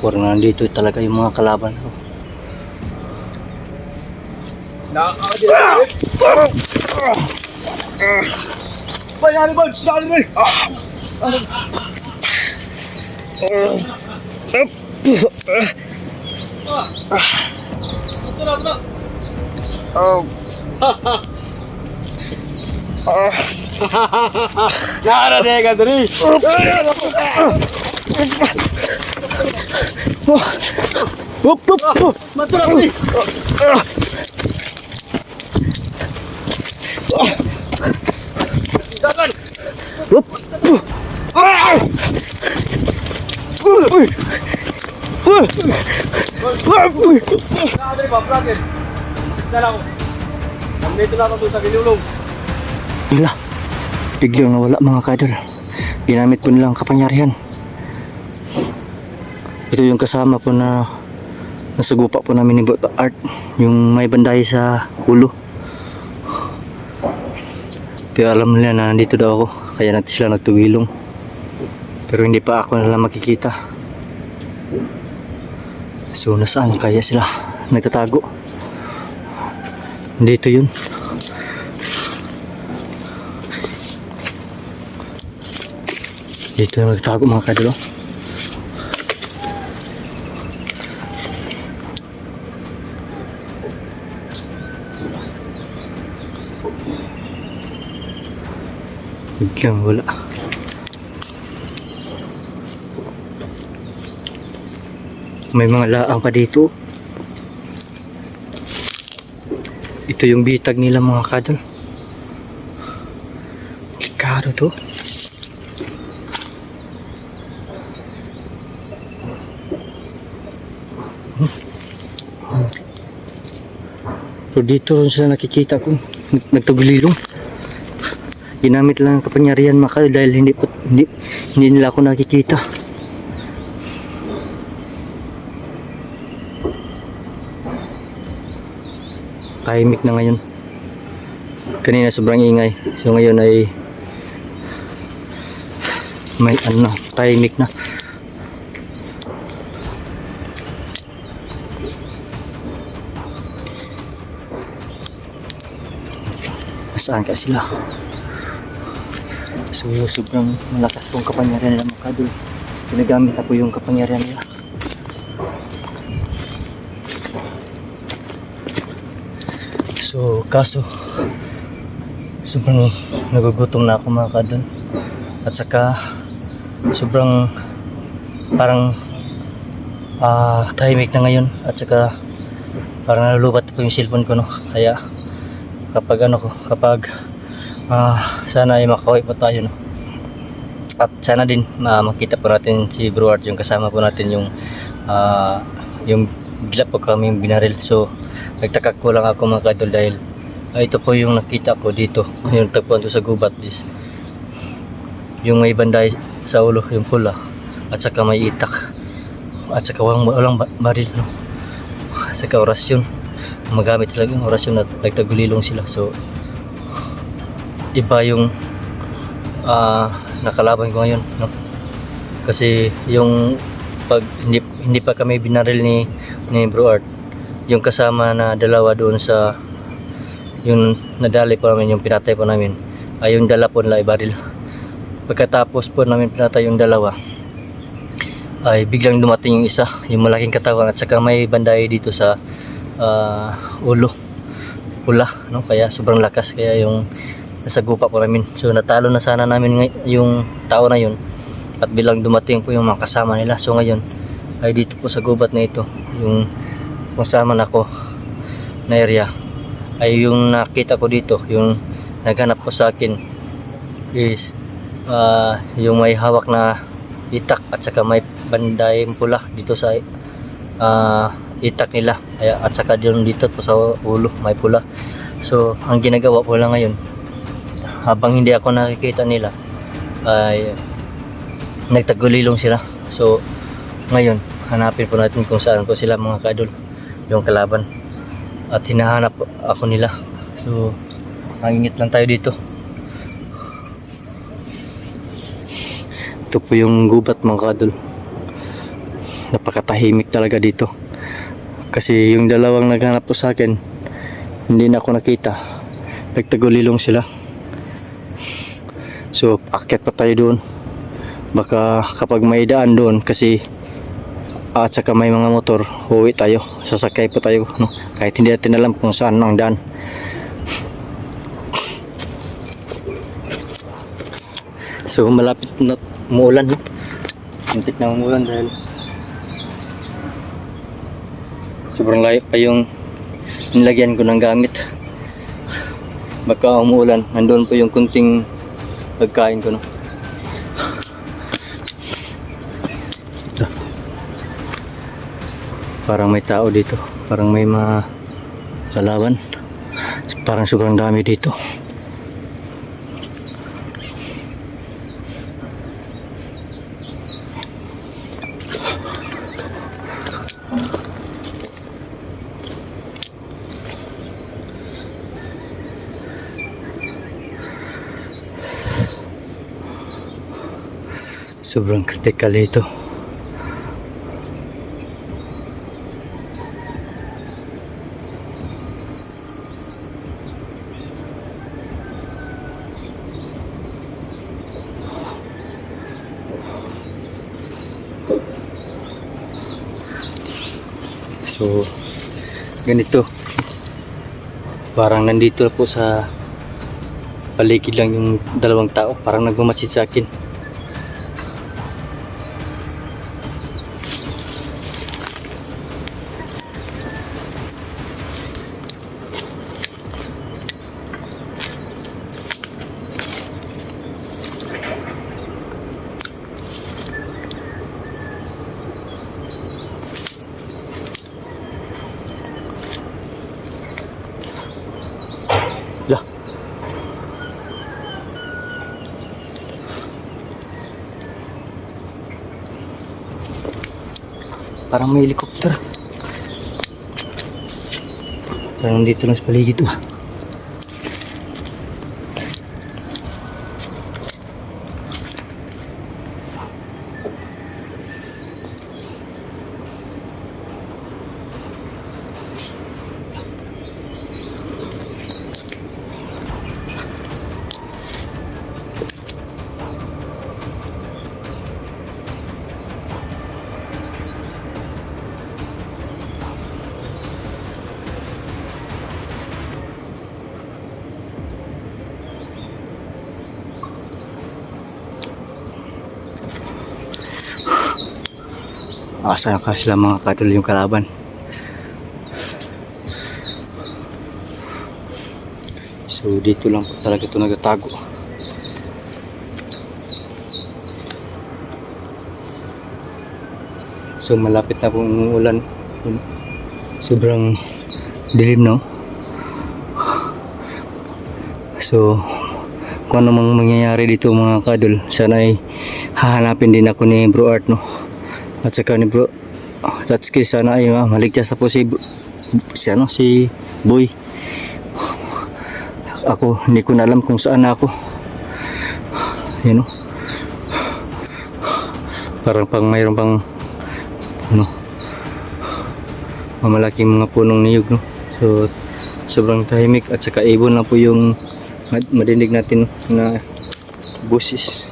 Parang nandito talaga yung mga kalaban ko. Bayari ba? Sinakali mo Ito na, ito dali. Up, up, up. Mo eh. Dagan. Up. Uy. Uy. Uy. Nakadali ba? Bracket. Dala ko. Nandito na ako sa Gilulong. Wala. Biglang nawala mga kadol. Ginamit po nilang kapangyarihan. Ito yung kasama po na nasagupa po namin ni Bot Art. Yung may banday sa ulo. Pero alam nila na nandito daw ako. Kaya natin sila nagtugilong. Pero hindi pa ako nila makikita. So nasaan kaya sila nagtatago? Dito yun. Dito na nagtago mga kadalo. Biglang wala. May mga laang pa dito. Ito yung bitag nila mga kadal. Delikado to. So dito sila nakikita ko nag- nagtagulilong. Ginamit lang ang kapangyarihan maka dahil hindi, hindi, hindi nila ako nakikita. Tahimik na ngayon. Kanina sobrang ingay. So ngayon ay may ano tahimik na. Saan ka sila? So, sobrang malakas pong kapangyarihan nila mga kadol. Ginagamit na po yung kapangyarihan nila. So, kaso, sobrang nagugutom na ako mga kadol. At saka, sobrang parang ah tahimik na ngayon. At saka, parang nalulubat po yung cellphone ko, no? Kaya, kapag ano ko, kapag ah, sana ay makauwi po tayo no. At sana din ma makita po natin si Bro Art yung kasama po natin yung ah, yung bigla po kami binaril. So nagtaka ko lang ako mga kadol dahil ah, ito po yung nakita ko dito. Yung tagpuan sa gubat is yung may banday sa ulo, yung pula at saka may itak at saka walang, walang ba- baril no. At saka orasyon magamit talaga yung orasyon at nagtagulilong sila so iba yung ah, nakalaban ko ngayon no? kasi yung pag hindi, hindi pa kami binaril ni ni Bro Art. Yung kasama na dalawa doon sa yung nadali po namin yung pinatay po namin ay yung dala po nila ibaril pagkatapos po namin pinatay yung dalawa ay biglang dumating yung isa yung malaking katawan at saka may banday dito sa ah, ulo pula no? Kaya sobrang lakas. Kaya yung nasa gupa po namin so natalo na sana namin yung tao na yun. At bilang dumating po yung mga kasama nila. So ngayon ay dito po sa gubat na ito. Yung kasama na ko na area. Ay yung nakita ko dito yung naghanap po sa akin is ah, yung may hawak na itak at saka may banday pula dito sa ah, itak nila. At saka dito po sa ulo may pula. So ang ginagawa ko lang ngayon habang hindi ako nakikita nila ay nagtagulilong sila so ngayon hanapin po natin kung saan ko sila mga kadol yung kalaban at hinahanap ako nila so mangingit lang tayo dito ito po yung gubat mga kadol napakatahimik talaga dito. Kasi yung dalawang naghanap po sa akin, hindi na ako nakita. Nagtagulilong sila. So, akyat pa tayo doon. Baka kapag may daan doon kasi at saka may mga motor, uwi tayo. Sasakay pa tayo. No? Kahit hindi natin alam kung saan ang daan. So malapit na umuulan. No? Na umuulan dahil sobrang layo pa yung nilagyan ko ng gamit. Baka umuulan. Nandun po yung kunting pagkain ko. No? Parang may tao dito. Parang may mga kalaban. Parang sobrang dami dito. Sobrang critical ito. So, ganito. Parang nandito po sa paligid lang yung dalawang tao. Parang nagmamasid sa akin. Lah. Parang may helicopter. Parang dito lang sa paligid. Ah. Asa ka sila mga kadol yung kalaban. So dito lang po talaga ito nagatago. So malapit na pong umuulan. Sobrang dilim no. So kung ano mang mangyayari dito mga kadol, sana ay hahanapin din ako ni Bro Art no. At saka ni bro, Tatsuki sana ay ah, maligtas na po si, si, ano, si Boy. Ako, hindi ko na alam kung saan ako. Yan o. Parang pang mayroon pang ano, mamalaking mga punong niyog no. So, sobrang tahimik at saka ibon na po yung mad- madinig natin na busis.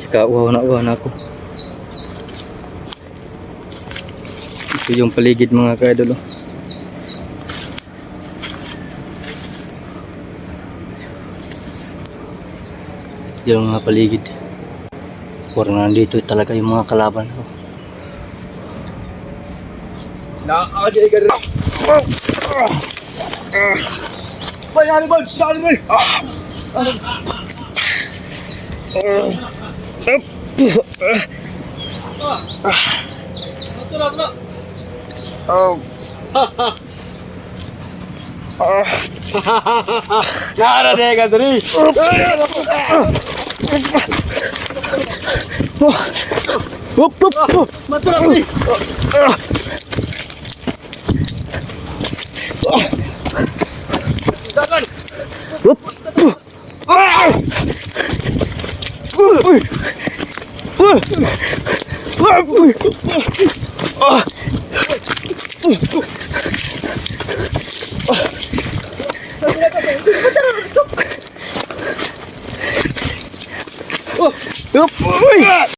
Tsaka uhaw na uhaw na ako. Ito yung paligid mga kaidol. oh. Yung mga paligid. Parang nandito talaga yung mga kalaban ko. Nakakagay ka rin. Bay, ano ba? Ano ba? Ito na, ito na. Nakaraday ka dali. Up, up, up. Matulak ni. Dagan. Up. Uy. Uy!